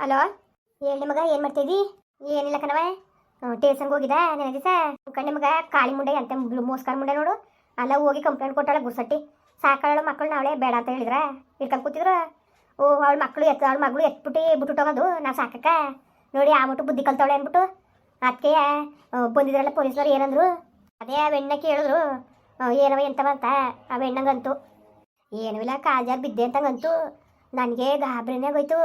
Hello? ಹೇಳಿ ಮಗ ಏನು ಮಾಡ್ತಿದ್ದಿ ಏನಿಲ್ಲ ಕಣವ ಟೇಷನ್ಗೆ ಹೋಗಿದ ನನಗೆ ದಿವಸ. ಕಂಡು ಮಗ ಕಾಳಿ ಮುಂಡೆ ಅಂತ ಮೋಸ್ಕಾರ ಮುಂಡೆ ನೋಡು. ಅಲ್ಲ ಹೋಗಿ ಕಂಪ್ಲೇಂಟ್ ಕೊಟ್ಟಾಳ ಗುರ್ಸಟ್ಟಿ. ಸಾಕಾಳು ಮಕ್ಕಳು ನಾವಳೆ ಬೇಡ ಅಂತ ಹೇಳಿದ್ರ? ಇಟ್ಕೊಂಡು ಕೂತಿದ್ರು. ಓ, ಅವಳ ಮಕ್ಕಳು ಎತ್ತ ಅವಳ ಮಗಳು ಎತ್ಬಿಟ್ಟು ಹೋಗೋದು ನಾವು ಸಾಕಕ್ಕ. ನೋಡಿ, ಆ ಮಟ್ಟು ಬುದ್ಧಿ ಕಲ್ತವಳೆ ಅಂದ್ಬಿಟ್ಟು. ಅದಕ್ಕೆ ಬಂದಿದ್ರಲ್ಲ ಪೊಲೀಸ್ನವ್ರು ಏನಂದ್ರು? ಅದೇ ಆ ಕೇಳಿದ್ರು. ಏನವ ಎಂತವ ಅಂತ. ಆ ಬೆಣ್ಣಂಗಂತು ಏನೂ ಇಲ್ಲ ಕಾಜಾರ್ ಬಿದ್ದೆ ಅಂತಂಗಂತು. ನನಗೆ ಗಾಬರಿನೇ ಆಗೋಯ್ತು.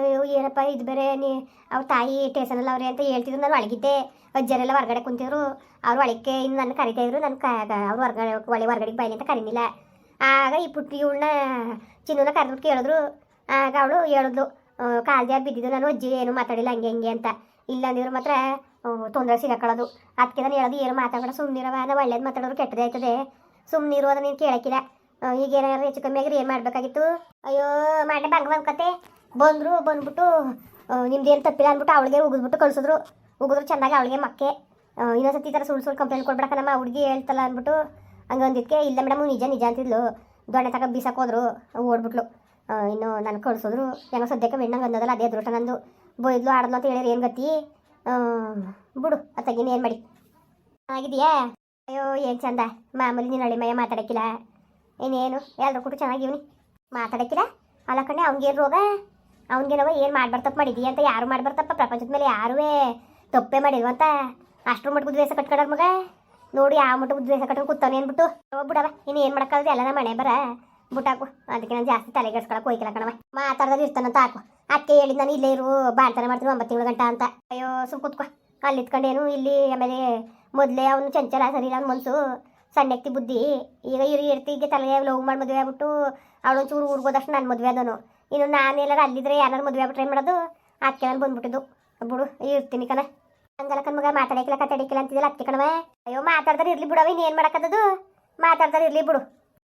ಅಯ್ಯೋ, ಏನಪ್ಪ ಇದು ಬೇರೆ ನೀ ಅವ್ರ ತಾಯಿ ಟೇಷನಲ್ಲಿ ಅವ್ರೆ ಅಂತ ಹೇಳ್ತಿದ್ರು, ನಾನು ಒಳಗಿದ್ದೆ ಅಜ್ಜರೆಲ್ಲ ಹೊರಗಡೆ ಕುಂತಿದ್ರು. ಅವ್ರು ಒಳಕ್ಕೆ ಇನ್ನು ನನ್ನ ಕರಿತಾಯಿದ್ರು ನನ್ನ ಕ ಅವ್ರು ಹೊರಗಡೆ ಒಳ್ಳೆ ಹೊರಗಡೆಗೆ ಬೈಲಿ ಅಂತ ಕರೀನಿಲ್ಲ ಆಗ ಈ ಪುಟ್ಟಿ ಇವಳನ್ನ ಚಿನ್ನನ ಕರೆದ್ಬಿಟ್ಟು ಕೇಳಿದ್ರು. ಆಗ ಅವಳು ಹೇಳಿದ್ಲು ಕಾಲ್ದಾಗ ಬಿದ್ದಿದ್ದು ನಾನು, ಅಜ್ಜಿ ಏನು ಮಾತಾಡಿಲ್ಲ ಹಂಗೆ ಹಂಗೆ ಅಂತ. ಇಲ್ಲ ಅಂದಿದ್ರು ಮಾತ್ರ ತೊಂದರೆ ಸಿಗಾಕೊಳ್ಳೋದು ಅದಕ್ಕೆ ನಾನು ಹೇಳೋದು, ಏನು ಮಾತಾಡೋಣ ಸುಮ್ಮನಿರವ ನಾವು ಒಳ್ಳೇದು ಮಾತಾಡೋರು ಕೆಟ್ಟದೇ ಆಯ್ತದೆ. ಸುಮ್ಮನಿರು ನೀನು ಕೇಳಕ್ಕಿಲ್ಲ ಈಗ ಏನಾದ್ರು ಹೆಚ್ಚು ಕಮ್ಮಿ ಆಗಿದ್ರೆ ಏನು ಮಾಡಬೇಕಾಗಿತ್ತು? ಅಯ್ಯೋ ಮಾಡಿ ಬಂಗ ಬಂದ್ಕತೆ ಬಂದರು, ಬಂದ್ಬಿಟ್ಟು ನಿಮ್ದು ಏನು ತಪ್ಪಿಲ್ಲ ಅಂದ್ಬಿಟ್ಟು ಅವಳಿಗೆ ಉಗಿದ್ಬಿಟ್ಟು ಕಳಿಸಿದ್ರು. ಉಗಿದ್ರು ಚೆಂದಾಗಿ ಅವಳಿಗೆ ಮಕ್ಕೆ. ಇನ್ನೊಂದ್ಸತಿ ಈ ಥರ ಸುಳ್ಳು ಸುಳ್ಳು ಕಂಪ್ಲೇಂಟ್ ಕೊಡ್ಬೇಕ ನಮ್ಮ ಹುಡುಗಿ ಹೇಳ್ತಲ್ಲ ಅಂದ್ಬಿಟ್ಟು ಹಂಗಂದಿದ್ಕೆ ಇಲ್ಲ ಮೇಡಮ್ ನಿಜ ನಿಜ ಅಂತಿದ್ಲು. ದೊಣ್ಣೆ ತಕ ಬೀಸಕ್ಕೆ ಹೋದ್ರು, ಓಡ್ಬಿಟ್ಲು. ಇನ್ನು ನಾನು ಕಳಿಸಿದ್ರು. ಏನೋ ಸದ್ಯಕ್ಕೆ ಮೆಣ್ಣಂಗೆ ಅಂದದಲ್ಲ, ಅದೇ ಅದೃಷ್ಟ ನಂದು. ಬೈದ್ಲು, ಆಡದ್ಲು ಅಂತ ಹೇಳಿದ್ರೆ ಏನು ಗತಿ? ಬಿಡು ಅತ್ತಾಗಿನ ಏನು ಮಾಡಿ. ಚೆನ್ನಾಗಿದೆಯಾ? ಅಯ್ಯೋ, ಏನು ಚಂದ. ಮಾಮೂಲಿ ನೀನು ಮಯ ಮಾತಾಡಕ್ಕಿಲ್ಲ. ಇನ್ನೇನು? ಎಲ್ಲರೂ ಕೂಡ ಚೆನ್ನಾಗಿವ್ನಿ. ಮಾತಾಡಕ್ಕಿಲ್ಲ? ಅಲ್ಲ ಕಣೆ, ಅವ್ನಿಗೇನು ರೋಗ? ಅವ್ನಿಗೇನವ ಏನು ಮಾಡ್ಬಾರ್ದು ತಪ್ಪು ಮಾಡಿದೀಯ ಅಂತ ಯಾರು ಮಾಡ್ಬಾರ್ದಪ್ಪ ಪ್ರಪಂಚದ ಮೇಲೆ ಯಾರೂ ತಪ್ಪೇ ಮಾಡಿಲ್ವಂತ ಅಷ್ಟ್ರ ಮಟ್ಟ ದ್ವೇಷ ಕಟ್ಕೊಡೋರ್ ಮಗ. ನೋಡಿ ಆ ಮಟ್ಟ ದ್ವೇಷ ಕಟ್ಕೊಂಡು ಕೂತಾನೆ ಅಂದ್ಬಿಟ್ಟು ಓ ಬಿಡವ, ಇನ್ನು ಏನು ಮಾಡೋಕ್ಕಾಗದೆ ಎಲ್ಲ ಮನೆ ಬರ. ಬಿಟ್ಟಾಕು ಅದಕ್ಕೆ ನಾನು ಜಾಸ್ತಿ ತಲೆ ಕೆಡ್ಸ್ಕೊಳಕ್ಕೆ ಹೋಯ್ಕಿಲ್ಲ ಕಣವ ಮಾತಾಡ್ದಾಗ ಇರ್ತಾನಂತ ಹಾಕು. ಅದಕ್ಕೆ ಹೇಳಿದ್ ನಾನು ಇಲ್ಲೇ ಇರು, ಬಾಳ್ತಾನೆ ಮಾಡ್ತೀನಿ ಒಂಬತ್ತು ತಿಂಗಳು ಗಂಟ ಅಂತ. ಅಯ್ಯೋ, ಸುಮ್ ಕೂತ್ಕೊ. ಅಲ್ಲಿ ಇತ್ಕೊಂಡೇನು ಇಲ್ಲಿ ಆಮೇಲೆ ಮೊದಲೇ ಅವನು ಚಂಚಲ ಸರಿ ನನ್ನ ಮನಸ್ಸು ಸಣ್ಣಕ್ತಿ ಬುದ್ಧಿ. ಈಗ ಇರು ಇರ್ತಿಗೆ ತಲೆಗೆ ಲೋಗ್ ಮಾಡಿ ಮದುವೆ ಆಗ್ಬಿಟ್ಟು. ಅವಳು ಚೂರು ಊರಿಗೆ ಹೋದಷ್ಟು ನಾನು ಮದುವೆ ಆದನು ಇನ್ನು ನಾನು ಎಲ್ಲಾರು ಅಲ್ಲಿದ್ರೆ ಯಾರು ಮದುವೆ ಆಗ್ಬಿಟ್ರೆ ಏನು ಮಾಡೋದು ಅದಕ್ಕೆ ನಾನು ಬಂದ್ಬಿಟ್ಟಿದ್ದು. ಬಿಡು ಇರ್ತೀನಿ ಕಣ. ಹಂಗಲ್ಲ ಕಣ್ ಮಗ ಮಾತಾಡಕ್ಕಿಲ್ಲ ಕತ್ತಾಡಿಕ್ಕಿಲ್ಲ ಅಂತಿದ್ದಿಲ್ಲ ಅತ್ತೆ ಕಣವ ಅಯ್ಯೋ, ಮಾತಾಡ್ದಾರ ಇರ್ಲಿ ಬಿಡವ ಏನು ಮಾಡಕ್ಕದದು ಮಾತಾಡ್ದಾರ ಇರಲಿ ಬಿಡು.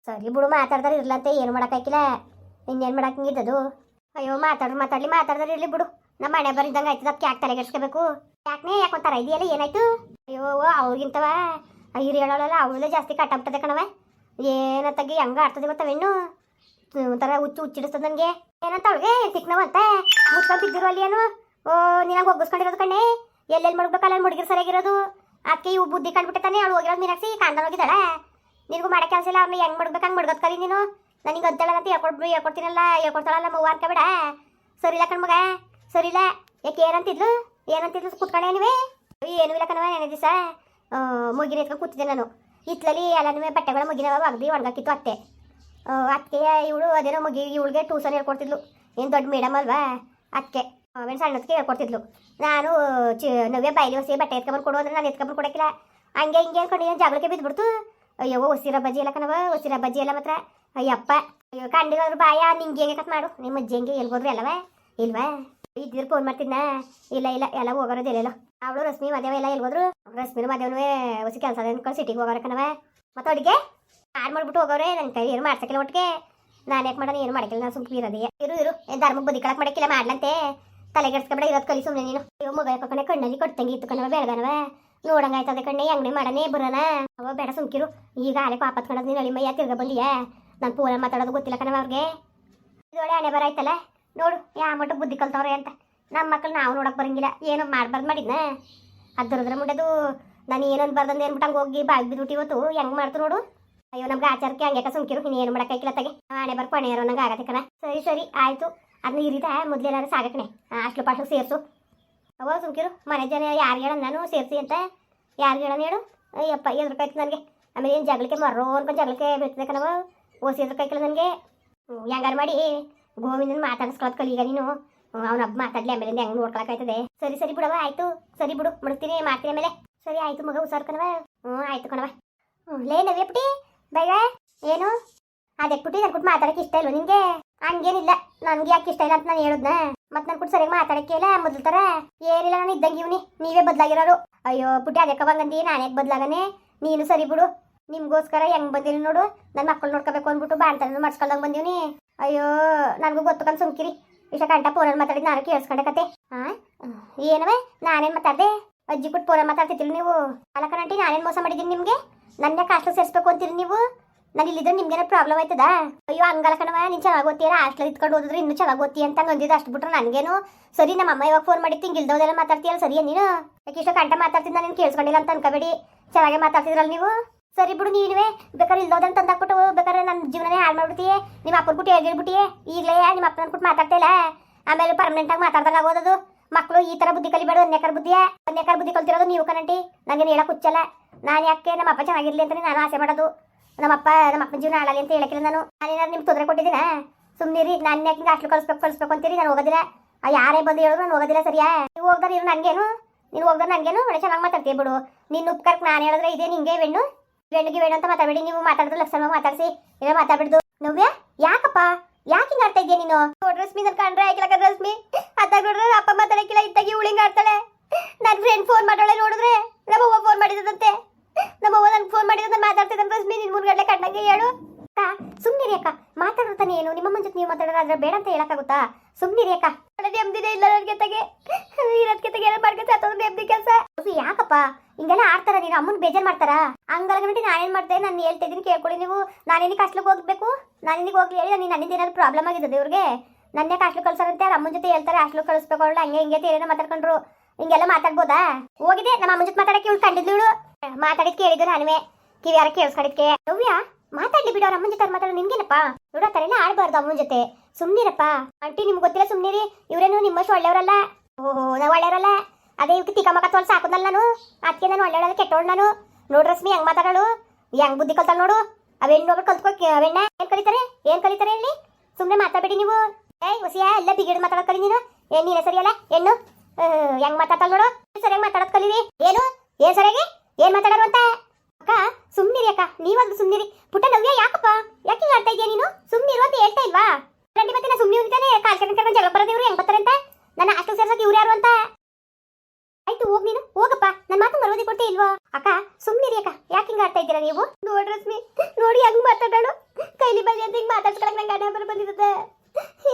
ಸರಿ ಬಿಡು, ಮಾತಾಡ್ದಾರ ಇರಲಿ ಅಂತ ಏನು ಮಾಡೋಕ್ಕಾಗಿಲ್ಲ ಇನ್ನೇನು ಮಾಡಕ್ಕಂಗಿದ್ದದು ಅಯ್ಯೋ, ಮಾತಾಡ್ರಿ, ಮಾತಾಡ್ಲಿ, ಮಾತಾಡ್ದಾರ ಇರಲಿ ಬಿಡು. ನಮ್ಮ ಮನೆ ಬರಿದಂಗೆ ಆಯ್ತದ ಅದಕ್ಕೆ ಯಾಕೆ ತಲೆಗೆಡ್ಸ್ಕೋಬೇಕು ಯಾಕೆ ಒಂಥರ, ಇದೆಯಲ್ಲ ಏನಾಯ್ತು? ಅಯ್ಯೋ, ಅವ್ರಿಗಿಂತವ ಹಿರಿ ಹೇಳೋಲ್ಲ ಅವಳೇ ಜಾಸ್ತಿ ಕಟ್ಟಾಗ್ತದೆ ಕಣವ ಏನತ್ತಾಗಿ ಹಂಗೆ ಆಡ್ತದೆ ಗೊತ್ತವೇನು ಒಂಥರ ಹುಚ್ಚು ಹುಚ್ಚಿಡಿಸ್ತದ ನನಗೆ ಏನಂತ ಏ, ತಿಕ್ನವ ಅಂತ. ಮುಚ್ಕೊಂಡು ಬಿದ್ದಿರು ಅಲ್ಲಿ ಏನು? ಓ, ನಿನಗೆ ಒಗ್ಗಿಸ್ಕೊಂಡಿರೋದು ಕಣ್ಣೆ. ಎಲ್ಲೆಲ್ಲಿ ಮಡ್ಬೇಕು ಅಲ್ಲಿ ಮುಡುಗಿರು ಸರಿಯಾಗಿರೋದು. ಅಕ್ಕಿ ಇವು ಬುದ್ಧಿ ಕಂಡ್ಬಿಟ್ಟೆ ತಾನೆ ಅವಳು ಹೋಗಿರೋದು ಮೀನಾಕ್ಷಿ ಕಾಂದನ್ ಹೋಗಿದ್ದಾಳೆ. ನಿನಗೂ ಮಾಡೋ ಕೆಲಸ ಇಲ್ಲ ಅವ್ರನ್ನ ಹೆಂಗ್ ಮಾಡ್ಬೇಕು ಹಂಗೆ ಮಾಡ್ಗೋದ್ ಕಲಿ ನೀನು. ನನಗೆ ಅಂತೇಳ ಅಂತ ಹೇಳ್ಕೊಡ್ಬಿಡು ಹೇಳ್ಕೊಡ್ತೀನಲ್ಲ, ಹೇಳ್ಕೊಡ್ತಾಳಲ್ಲ ಮವ್ವ ಅನ್ಕೋಬೇಡ ಸರಿ ಇಲ್ಲ ಕಣ್ಮಗ ಸರಿ ಇಲ್ಲ ಯಾಕೆ ಏನಂತಿದ್ಲು? ಏನಂತಿದ್ಲು? ಕುತ್ಕೊಂಡೆ ನೀವೇ? ಏನೂ ಇಲ್ಲ ಕಣವ ನೆನೆ ದಿವಸ ಮುಗಿನ ಎತ್ಕೊಂಡು ಕೂತಿದ್ದೆ ನಾನು. ಇತ್ಲಲ್ಲಿ ಎಲ್ಲನೂ ಬಟ್ಟೆಗಳ ಮುಗಿನವ, ಒಗ್ದು ಒಣಗಾಕಿತ್ತು ಅತ್ತೆ. ಅದಕ್ಕೆ ಇವಳು ಅದೇನೋ ಮಗಿ, ಇವಳಿಗೆ ಟ್ಯೂಷನ್ ಹೇಳ್ಕೊಡ್ತಿದ್ಲು. ಏನು ದೊಡ್ಡ ಮೇಡಮ್ ಅಲ್ವಾ? ಅದಕ್ಕೆ ಅವೇನು ಸಣ್ಣದಕ್ಕೆ ಹೇಳ್ಕೊಡ್ತಿದ್ಲು. ನಾನು, ಚಿ ನವೇ ಬಾಯಿಲಿ ಹೊಸಿ ಬಟ್ಟೆ ಎತ್ಕೊಂಬಂದು ಕೊಡು ಅಂದ್ರೆ ನಾನು ಎತ್ಕೊಂಬಂದು ಕೊಡಕ್ಕಿಲ್ಲ. ಹಂಗೆ ಹಿಂಗೆ ಅನ್ಕೊಂಡು, ಏನು ಜಗಳಕ್ಕೆ ಬಿದ್ದುಬಿಡ್ತು ಅಯ್ಯೋ ಒಸಿರ ಬಜ್ಜಿ ಎಲ್ಲ ಕಣವ ಬಜ್ಜಿ ಎಲ್ಲ ಮಾತ್ರ. ಅಯ್ಯಪ್ಪ. ಅಯ್ಯೋ ಕಂಡಿಗಾದ್ರು ಬಾಯ, ನಿಂಗೆ ಹೆಂಗೆ ಕತ್ ಮಾಡು. ನಿಮ್ಮ ಅಜ್ಜಿ ಹೆಂಗೆ ಎಲ್ಗೋದ್ರು ಎಲ್ಲವ ಇಲ್ವಾ? ಇದ್ದಿದ್ರೆ ಫೋನ್ ಮಾಡ್ತಿದ್ನ? ಇಲ್ಲ ಇಲ್ಲ, ಎಲ್ಲ ಹೋಗೋರೋದು ಇಲ್ಲ ಅವಳು ರಶ್ಮಿ, ಮದುವೆ ಎಲ್ಲ ಎಲ್ಗೋದ್ರು? ರಶ್ಮಿನ ಮದುವೆ ಹೊಸ ಕೆಲಸ ಅನ್ಕೊಂಡು ಸಿಟಿಗೆ ಹೋಗೋರ ಕಣವ ಮತ್ತೆ ಅಡುಗೆ ಆಡ್ ಮಾಡ್ಬಿಟ್ಟು ಹೋಗೋರೆ ನನ್ನ ಕೈ ಏನು ಮಾಡ್ಸಕ್ಕಿಲ್ಲ ಒಟ್ಟಿಗೆ. ನಾನು ಯಾಕೆ ಮಾಡೋಣ ಏನು ಮಾಡಕ್ಕಿಲ್ಲ, ನಾನು ಸುಮ್ಮನೆ ಇರೋದೇ. ಇರು ಇರು ಧರ್ಮಕ್ಕೆ ಬದಿ ಕಳಕ್ ಮಾಡಕ್ಕಿಲ್ಲ, ಮಾಡ್ಲಂತೆ. ತಲೆಗೆಡ್ಸ್ಕೊಬೇಡ ಇರೋದು ಕಲಿ ಸುಮ್ಮನೆ ನೀನು. ಅಯ್ಯೋ ಮಗ ಕಣೆ ಕಣ್ಣಲ್ಲಿ ಕೊಡ್ತಂಗಿ ಇತ್ತು ಕಣವ ಬೆಳಗನವ ನೋಡಂಗಾಯ್ತದೆ ಕಣ್ಣೆ, ಅಂಗಡಿ ಮಾಡನೆ ಬರೋಣ. ಅವ ಬೇಡ ಸುಮ್ಕಿರು. ಈಗ ಆಲೆ ಪಾಪತ್ ಕಣದ್ ನೀನು ಅಳಿಮಯ್ಯ ತಿರ್ಗ ಬಂದಿಯಾ? ನಾನು ಪೂರ ಮಾತಾಡೋದು ಗೊತ್ತಿಲ್ಲ ಕಣವ ಅವ್ರಿಗೆ. ಇದೊಳೆ ಹಣೆ ಬರ ಆಯ್ತಲ್ಲ? ನೋಡು ಯಾವ ಮಟ್ಟ ಬುದ್ಧಿ ಕಲ್ತವ್ರೆ ಅಂತ. ನಮ್ಮ ಮಕ್ಕಳು ನಾವು ನೋಡಕ್ ಬರಂಗಿಲ್ಲ. ಏನೋ ಮಾಡ್ಬಾರ್ದು ಮಾಡಿದ್ನ? ಅದ್ರದ್ರ ಮುಂಡೆದು, ನಾನು ಏನೊಂದು ಬರ್ದಂದು ಏನ್ಬಿಟ್ಟು ಹಂಗೆ ಹೋಗಿ ಬಾಗಿ ಬಿದ್ಬಿಟ್ಟು ಇವತ್ತು ಹೆಂಗ್ ಮಾಡ್ತು ನೋಡು? ಅಯ್ಯೋ, ನಮ್ಗೆ ಆಚಾರಕ್ಕೆ ಹಂಗೆ ಸುಮ್ಕಿರು ಇನ್ನು ಏನು ಮಾಡಕ್ಕಾಗಿಲ್ಲ ತಗೆ. ಹಣೆ ಬರ್ಕೊಣೆ ಇರೋ ನಂಗೆ ಆಗತ್ತೆ ಕಣ. ಸರಿ ಸರಿ, ಆಯ್ತು. ಅದನ್ನ ಇರಿದ ಮೊದ್ಲೆಲ್ಲಾರು ಸಾಗಕಣೆ ಅಷ್ಟು ಪಾಟ್ಲು ಸೇರ್ಸು. ಅವಾಗ ಸುಮ್ಕಿರು. ಮನೆ ಜನ ಯಾರು ಹೇಳ ನಾನು? ಸೇರಿಸಿ ಅಂತ ಯಾರು ಹೇಳೋಣ ಹೇಳು. ಅಯ್ಯಪ್ಪ ಎದ್ರಕಾಯ್ತು ನನಗೆ. ಆಮೇಲೆ ಏನು ಜಗಳಕ್ಕೆ ಮರೋ ಅನ್ಕೊಂಡು ಜಗಳಕ್ಕೆ ಬೀಳ್ತದೆ ಕಣವ ಓಸಿ ಎದ್ರಕಾಯ್ಕಿಲ್ಲ ನನಗೆ. ಹೆಂಗಾರು ಮಾಡಿ. ಗೋವಿಂದನ ಮಾತಾಡಿಸ್ಕೊಳತ್ ಕಲೀಗ ನೀನು. ಅವನ ಹಬ್ಬ ಮಾತಾಡ್ಲಿ ಆಮೇಲೆ ಹೆಂಗೆ ನೋಡ್ಕೊಳಕಾಯ್ತದೆ ಸರಿ ಸರಿ ಬಿಡವ ಆಯ್ತು. ಸರಿ ಬಿಡು ಮುಡ್ತೀನಿ ಮಾಡ್ತೀನಿ ಆಮೇಲೆ. ಸರಿ, ಆಯ್ತು ಮಗ, ಹುಷಾರು ಕಣವ ಹ್ಞೂ ಆಯ್ತು ಕಣವ ಲೇ ನವ್ಯಪುಟಿ ಬೇಗ ಏನು? ಅದಕ್ಕೆ ಕುಟ್ಟಿ ನನ್ನ ಕುಟ್ ಮಾತಾಡಕ್ಕೆ ಇಷ್ಟ ಇಲ್ಲ ನಿನ್ಗೆ? ಹಂಗೇನಿಲ್ಲ, ನನ್ಗೆ ಯಾಕೆ ಇಷ್ಟ ಇಲ್ಲ ಅಂತ ನಾನು ಹೇಳಿದ್ನ? ಮತ್ತೆ ನನ್ ಕೂಡ ಸರಿಯಾಗಿ ಮಾತಾಡಕ್ಕೆ ಇಲ್ಲ ಮೊದಲು ತರ ಏನಿಲ್ಲ, ನಾನು ಇದ್ದಂಗೆ ಇವನಿ, ನೀವೇ ಬದಲಾಗಿರೋರು. ಅಯ್ಯೋ, ಪುಟ್ಟಿ ಅದಕ್ಕೆ ಬಂಗಂದಿ, ನಾನು ಯಾಕೆ ಬದಲಾಗನೆ? ನೀನು ಸರಿ ಬಿಡು. ನಿಮ್ಗೋಸ್ಕರ ಹೆಂಗ್ ಬಂದಿನಿ ನೋಡು. ನನ್ನ ಮಕ್ಕಳು ನೋಡ್ಕೋಬೇಕು ಅಂದ್ಬಿಟ್ಟು ಬಾಣ್ತನ ಮಾಡ್ಸ್ಕೊಳ್ದಂಗೆ ಬಂದಿನಿ ಅಯ್ಯೋ, ನನಗೂ ಗೊತ್ತು ಕಣ್ ಸುಮ್ಕಿರಿ. ಇಷ್ಟ ಗಂಟ ಫೋನಲ್ಲಿ ಮಾತಾಡಿ ನಾನು ಕೇಳಿಸ್ಕೊಂಡೆ ಕತೆ. ಹಾ ಏನವೇ? ನಾನೇನ್ ಮಾತಾಡ್ದೆ? ಅಜ್ಜಿ ಕೊಟ್ಟು ಪೋನ ಮಾತಾಡ್ತಿರ್ಲಿ ನೀವು? ಅಲಕನಂಟಿ ನಾನೇನು ಮೋಸ ಮಾಡಿದ್ದೀನಿ ನಿಮಗೆ? ನನ್ನ ಹಾಸ್ಟೆಲ್ ಸೇರಿಸ್ಬೇಕು ಅಂತೀರಿ ನೀವು? ನಾನು ಇಲ್ಲಿದ್ರೆ ನಿಮ್ಗೇನೋ ಪ್ರಾಬ್ಲಮ್ ಆಯ್ತದ? ಅಯ್ಯೋ, ಹಂಗಲ್ಲ ಕಣವ ನೀನು ಚೆನ್ನಾಗಿ ಓದ್ತೀಯಲ್ಲ ಹಾಸ್ಟೆಲ್ ಇತ್ಕೊಂಡು ಓದಿದ್ರೆ ಇನ್ನೂ ಚೆನ್ನಾಗಿ ಓದ್ತೀಯ ಅಂತ ಅಂದಿದ್ದು ಅಷ್ಟು ಬಿಟ್ರೆ ನನಗೇನು? ಸರಿ, ನಮ್ಮ ಅಮ್ಮ ಇವಾಗ ಫೋನ್ ಮಾಡಿತ್ತು ಹಿಂಗೆ ಇಲ್ದೋದೆಲ್ಲ ಮಾತಾಡ್ತೀಯಲ್ಲ, ಸರಿಯಾ ನೀನು? ಯಾಕೆ ಇಷ್ಟು ಕಂಟ ಮಾತಾಡ್ತಿದ್ದ ನಾನು ಕೇಳಿಸ್ಕೊಂಡಿಲ್ಲ ಅಂತ ಅನ್ಕೋಬೇಡಿ. ಚೆನ್ನಾಗೆ ಮಾತಾಡ್ತಿದ್ರಲ್ಲ ನೀವು? ಸರಿ ಬಿಡು ನೀನುವೆ. ಬೇಕಾದ್ರೆ ಇಲ್ದೋದನ್ನ ತಂದಾಕ್ಬಿಟ್ಟು, ಬೇಕಾದ್ರೆ ನನ್ನ ಜೀವನನೇ ಹಾಳು ಮಾಡ್ಬಿಡ್ತೀಯ? ನಿಮ್ಮ ಅಪ್ಪನ ಬಿಟ್ಟು ಹೇಳ್ಬಿಟ್ಟಿಯೇ ಈಗಲೇ ನಿಮ್ಮ ಅಪ್ಪನ ಕುಟ್ಟು ಮಾತಾಡ್ತಾ ಇಲ್ಲ? ಆಮೇಲೆ ಪರ್ಮನೆಂಟಾಗಿ ಮಾತಾಡ್ದಂಗೆ ಆಗೋದದು? ಮಕ್ಕಳು ಈ ತರ ಬುದ್ಧಿ ಕಲಿಬೇಡ ನೆಕರ್ ಬುದ್ಧಿಯ? ನೆಕರ್ ಬುದ್ಧಿ ಕಲ್ತಿರೋದು ನೀವು ಕಣಂಟಿ ನನಗೇನು ಹೇಳಕ್ ಹುಚ್ಚಲ್ಲ. ನಾನು ಯಾಕೆ ನಮ್ಮ ಅಪ್ಪ ಚೆನ್ನಾಗಿರ್ಲಿ ಅಂತ ನಾನು ಆಸೆ ಮಾಡೋದು? ನಮ್ಮಪ್ಪ ನಮ್ಮ ಅಪ್ಪನ ಜೀವನ ಹಾಳಾಗಲಿ ಅಂತ ಹೇಳಕ್ಕಿಲ್ಲ ನಾನು. ನಾನೇನಾದ್ರು ನಿಮ್ಗೆ ತೊಂದರೆ ಕೊಟ್ಟಿದ್ದೀನ? ಸುಮ್ಮನಿರಿ ನಾನು ಯಾಕೆ ಹಾಸ್ಟೆಲ್ ಕಳಿಸ್ಬೇಕು ಕಳಿಸ್ಬೇಕು ಅಂತೀರಿ? ನಾನು ಹೋಗೋದಿಲ್ಲ. ಆ ಯಾರೇ ಬಂದು ಹೇಳಿದ್ರು ನಾನು ಹೋಗೋದಿಲ್ಲ ಸರಿಯಾ? ನೀವು ಹೋಗ್ದಾರ ಇರು ನನಗೇನು ನೀನು ಹೋಗ್ದಾರ ನನಗೇನು ಒಳ್ಳೆ ಚೆನ್ನಾಗಿ ಮಾತಾಡ್ತೀವಿ ಬಿಡು. ನಿನ್ನ ಉಪ್ಕರ್ಕ್ ನಾನು ಹೇಳಿದ್ರೆ ಇದೇ ನಿಂಗೆ ಬೆಣ್ಣು ಬೆಣ್ಣಿಗೆ ಬೆಣ್ಣು ಅಂತ ಮಾತಾಡಬೇಡಿ. ನೀವು ಮಾತಾಡಿದ್ರೆ ಲಕ್ಷಣ ಮಾತಾಡಿಸಿ. ಏನೋ ಮಾತಾಡ್ಬಿಡ್ದು. ನವ್ಯ? ಯಾಕಪ್ಪ? ಯಾಕೆ ಹಿಂಗ್ ಆಡ್ತಾ ಇದೆಯಾ ನೀನು? ರಶ್ಮಿ ನನ್ ಕಂಡ್ರೆ ಆಯ್ಕಿಲ್ಲ ರಶ್ಮಿ. ಅತ್ತಾಗ ನೋಡ್ರೆ ಅಪ್ಪ ಮಾತಾಡಕ್ಕಿಲ್ಲ ಇತ್ತಾಗಿ ಉಳಿಂಗ್ ಆಡ್ತಾಳೆ. ನನ್ನ ಫ್ರೆಂಡ್ ಫೋನ್ ಮಾಡೋಳೆ ನೋಡಿದ್ರೆ ನಮ್ಮವ್ವ ಫೋನ್ ಮಾಡಿದಂತೆ ನಮ್ಮವ್ವ ನನ್ಗೆ ಫೋನ್ ಮಾಡಿದ್ರೆ ಮಾತಾಡ್ತಿದ್ದಂತ ರಶ್ಮಿ, ನಿನ್ ಮುನ್ಗಡ್ಲೆ ಕಣ್ಣಂಗೆ ಹೇಳು. ಸುಮ್ನಿರಿ ಅಕ್ಕ ಮಾತಾಡ್ತಾನೆ ಏನು? ನಿಮ್ಮ ಜೊತೆ ನೀವು ಮಾತಾಡೋದಾದ್ರೆ ಬೇಡ ಅಂತ ಹೇಳಕ್ಕಾಗುತ್ತಾ? ಸುಮ್ನಿರಿ ಅಕ್ಕ ನೆಮ್ಮದಿನೇ ಇಲ್ಲ ನನಗೆ ತಗೆ ಇರೋದಕ್ಕೆ ತಗೆ ಎಲ್ಲ ಮಾಡ್ಕೊಂಡು ಸತ್ತೋದು ನೆಮ್ಮದಿ ಕೆಲಸ ಯಾಕಪ್ಪ ಹಿಂಗೆಲ್ಲ ಆಡ್ತಾರ, ನೀನು ಅಮ್ಮನ್ ಬೇಜಾರ್ ಮಾಡ್ತಾರ? ಹಂಗಲ್ಲ ಗಂಟೆ ನಾನೇನ್ ಮಾಡ್ದೆ? ನಾನು ಹೇಳ್ತಾ ಇದೀನಿ ಕೇಳ್ಕೊಳ್ಳಿ ನೀವು. ನಾನೇನಿಗೆ ಹಾಸ್ಟ್ಲಿಗೆ ಹೋಗ್ಬೇಕು? ನಾನೇನಿಗೆ ಹೋಗ್ಲಿ ಹೇಳಿ, ನೀನು ನನ್ನಿಂದ ಏನಾದ್ರು ಪ್ರಾಬ್ಲಮ್ ಆಗಿದೆ ಇವ್ರಿಗೆ ನನ್ನೇ ಕಾಶ್ಲು ಕಳ್ಸಾರಂತೆ? ಅವ್ರ ಅಮ್ಮನ ಜೊತೆ ಹೇಳ್ತಾರೆ ಅಷ್ಟು ಕಳಿಸ್ಬೇಕು ಅವಳು, ಹಂಗೆ ಹಿಂಗೆ ಏನೇನೋ ಮಾತಾಡ್ಕೊಂಡ್ರು. ಹಿಂಗೆಲ್ಲ ಮಾತಾಡ್ಬೋದಾ? ಹೋಗಿದೆ ನಮ್ಮ ಅಮ್ಮನ ಜೊತೆ ಮಾತಾಡಕ್ಕೆ ಇವಳು ಕಂಡಿದ್ಲು ಇವಳು. ಮಾತಾಡಿದ್ ಕೇಳಿದ್ರು ನಾನುವೆ. ಕಿವಿ ಯಾರ ಕೇಳಿಸ್ಕೊಂಡಿದ್ಕೆ ನವ್ಯ ಮಾತಾಡ್ಲಿ ಬಿಡು, ಅವ್ರ ಅಮ್ಮನ ಜೊತೆ ಮಾತಾಡೋ ನಿಮ್ಗೇನಪ್ಪ? ನೋಡೋ ಥರ ಎಲ್ಲ ಆಡ್ಬಾರ್ದು ಅಮ್ಮನ ಜೊತೆ. ಸುಮ್ನಿರಪ್ಪ. ಆಂಟಿ, ನಿಮ್ಗೆ ಗೊತ್ತಿಲ್ಲ ಸುಮ್ನಿರಿ. ಇವರೇನು ನಿಮ್ಮಷ್ಟು ಒಳ್ಳೆಯವರಲ್ಲ? ಓಹೋ, ನಾವು ಒಳ್ಳೆಯವರಲ್ಲ? ಅದೇ ಇವಕ್ಕೆ ತಿಕ್ಕ ಮಕ್ಕ ತೋಲ್ಸ ಹಾಕುದಲ್ಲ ನಾನು ಅದಕ್ಕೆ ನಾನು ಒಳ್ಳೆ ಕೆಟ್ಟೋಳು ನಾನು. ನೋಡು ರಶ್ಮಿ ಹೆಂಗ್ ಮಾತಾಡಳು? ಹೆಂಗ್ ಬುದ್ಧಿ ಕಲ್ತಾಳ ನೋಡು. ಅವೆಣ್ಣು ನೋಡ್ರಿ ಕಲ್ತ್ಕೋ ಅವೆಣ್ಣ ಏನ್ ಕರೀತಾರೆ ಏನ್ ಕರೀತಾರೆ ಇಲ್ಲಿ ಸುಮ್ಮನೆ ಮಾತಾಡ್ಬೇಡಿ ನೀವು. ಏಯ್, ಹೊಸಿಯ, ಎಲ್ಲ ಬಿಗಿಡ್ ಮಾತಾಡೋದ್ ಕಲಿ ನೀನು. ಏನ್ ನೀನೇ ಸರಿಯಲ್ಲ? ಹೆಣ್ಣು? ಹೆಂಗ್ ಮಾತಾಡ್ತಾಳ ನೋಡು. ಸರಿಯಾಗಿ ಮಾತಾಡೋದ್ ಕಲೀರಿ. ಏನು? ಏನ್ ಸರಿಯಾಗಿ? ಏನ್ ಮಾತಾಡೋರು ಅಂತ? ಅಕ್ಕ, ಸುಮ್ನಿರಿ ಅಕ್ಕ. ನೀವೊಂದು ಸುಮ್ನಿರಿ. ಪುಟ್ಟ ನವ್ಯ ಯಾಕಪ್ಪ? ಯಾಕೆ ಹೇಳ್ತಾ ಇದೀಯ ನೀನು? ಸುಮ್ನಿರು ಅಂತ ಹೇಳ್ತಾ ಇಲ್ವಾ? ಮತ್ತೆ ನಾ ಸುಮ್ನೆ ಹೋಗಿದ್ದಾನೆ ಕಾಲ್ ಇವ್ರು ಹೆಂಗ್ ಬರ್ತಾರೆ ಅಂತ? ನನ್ನ ಹಾಸ್ಟೆಲ್ ಸೇರ್ಸಕ್ಕೆ ಇವ್ರು ಯಾರು ಅಂತ? ಆಯ್ತು ಹೋಗ್ ನೀನು. ಹೋಗಪ್ಪ. ನನ್ನ ಮಾತು ಮರೋದಿ ಕೊಟ್ಟೆ ಇಲ್ವೋ? ಅಕ್ಕ ಸುಮ್ನಿರಿ ಅಕ್ಕ. ಯಾಕೆ ಹಿಂಗ್ ಆಡ್ತಾ ಇದ್ದೀರಾ ನೀವು? ನೋಡ್ ರಶ್ಮಿ ನೋಡಿ ಹೆಂಗ್ ಮಾತಾಡೋಣ ಕೈಲಿ ಬಲಿ ಅಂತ ಹಿಂಗ್ ಮಾತಾಡ್ಸ್ಕೊಳಕ್ ನಂಗೆ ಅಣ್ಣ ಬಂದಿರುತ್ತೆ.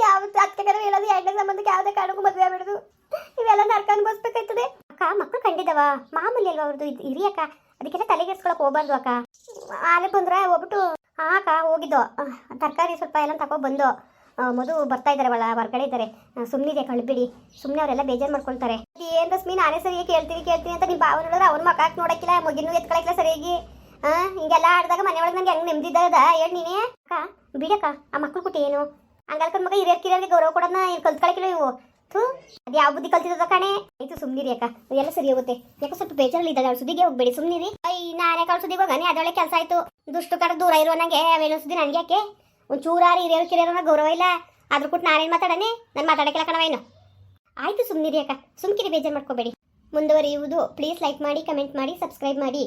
ಯಾವ ಅತ್ತೆಗಾರ ಹೇಳೋದು ಎರಡನೇ ಸಂಬಂಧಕ್ಕೆ ಯಾವುದೇ ಕಾರಣಕ್ಕೂ ಮದುವೆ ಆಗ್ಬಿಡುದು. ಇವೆಲ್ಲ ನರ್ಕ ಅನ್ಭವಿಸ್ಬೇಕಾಯ್ತದೆ. ಅಕ್ಕ ಮಕ್ಕಳು ಕಂಡಿದವ ಮಾಮೂಲಿ ಅಲ್ವಾ ಅವ್ರದ್ದು ಇರಿ ಅಕ್ಕ. ಅದಕ್ಕೆಲ್ಲ ತಲೆಗೆಡ್ಸ್ಕೊಳಕ್ ಹೋಗ್ಬಾರ್ದು ಅಕ್ಕ. ಆಲೆ ಬಂದ್ರೆ ಹೋಗ್ಬಿಟ್ಟು ಹಾ ಅಕ್ಕ ಹೋಗಿದ್ದು? ತರಕಾರಿ ಸ್ವಲ್ಪ ಎಲ್ಲ ತಗೊ ಬಂದು? ಮಧು ಬರ್ತಾ ಇದಾರೆ, ಒಳ ಹೊರಗಡೆ ಇದ್ದಾರೆ ಸುಮ್ಮನಿದೆ ಕಳ್ಬಿಡಿ. ಸುಮ್ಮನೆ ಅವರೆಲ್ಲ ಬೇಜಾರು ಮಾಡ್ಕೊಳ್ತಾರೆ. ಏನ್ ರಶ್ಮಿ, ನಾನೇ ಸರಿ ಕೇಳ್ತೀನಿ ಕೇಳ್ತೀನಿ ಅಂತ ನಿಮ್ಮ ಭಾವ ನೋಡಿದ್ರೆ ಅವ್ನ ಮಕ್ಕ ನೋಡಕ್ಕಿಲ್ಲ ಮಗಿನೂ ಎತ್ಕೊಳಕಿಲ್ಲ ಸರಿಯಾಗಿ. ಆ, ಹಿಂಗೆಲ್ಲ ಆಡಿದಾಗ ಮನೆ ಒಳಗೆ ನಂಗೆ ಹೆಂಗ್ ನೆಮ್ಮದಿದ್ದದ ಹೇಳಿ ನೀನೇ. ಅಕ್ಕ, ಬಿಡಕ್ಕ, ಆ ಮಕ್ಳು ಕುಟ್ಟಿ ಏನು? ಹಂಗಲ್ಕೊಂಡ್ ಮಗ ಹಿರಿಯರ್ ಕಿರಿಯರಿಗೆ ಗೌರವ ಕೊಡೋದನ್ನ ಏನು ಕಲ್ತ್ಕೊಳಕಿಲ್ಲ ಇವು. ಥೂ, ಅದು ಯಾವ ಬುದ್ಧಿ ಕಲ್ತಿದ್ದ ಕಣೆ? ಆಯ್ತು, ಸುಮ್ನಿರಿ ಅಕ್ಕ ಎಲ್ಲ ಸರಿ ಹೋಗುತ್ತೆ. ಯಾಕೆ ಸ್ವಲ್ಪ ಬೇಜಾರಲ್ಲಿ ಇದ್ದಾಳೆ, ಅವಳ ಸುದ್ದಿಗೆ ಹೋಗ್ಬೇಡಿ, ಸುಮ್ನಿರಿ. ಅಯ್ಯ, ನಾನೇ ಕಾಳು ಸುದ್ದಿಗೆ ಹೋಗಾನೆ ಅದೊಳ್ಳೆ ಕೆಲಸ ಆಯ್ತು. ದುಷ್ಟು ಕಡೆ ದೂರ ಇರುವ ನಂಗೆ ಅವೇನೋ ಸುದ್ದಿ ನನಗೆ ಯಾಕೆ ಒಂಚೂರಾರು ಹಿರಿಯರು ಕಿರಿಯರ ಗೌರವ ಇಲ್ಲ. ಅದ್ರ ಕೊಟ್ಟು ನಾನೇನು ಮಾತಾಡನೆ? ನಾನು ಮಾತಾಡಕ್ಕಿಲ್ಲ ಕಣವೇನು ಆಯ್ತು ಸುಮ್ಮನಿರಿ ಅಕ್ಕ. ಸುಮ್ಕಿರಿ ಬೇಜಾರು ಮಾಡ್ಕೋಬೇಡಿ. ಮುಂದುವರಿಯುವುದು ಪ್ಲೀಸ್ ಲೈಕ್ ಮಾಡಿ ಕಮೆಂಟ್ ಮಾಡಿ ಸಬ್ಸ್ಕ್ರೈಬ್ ಮಾಡಿ.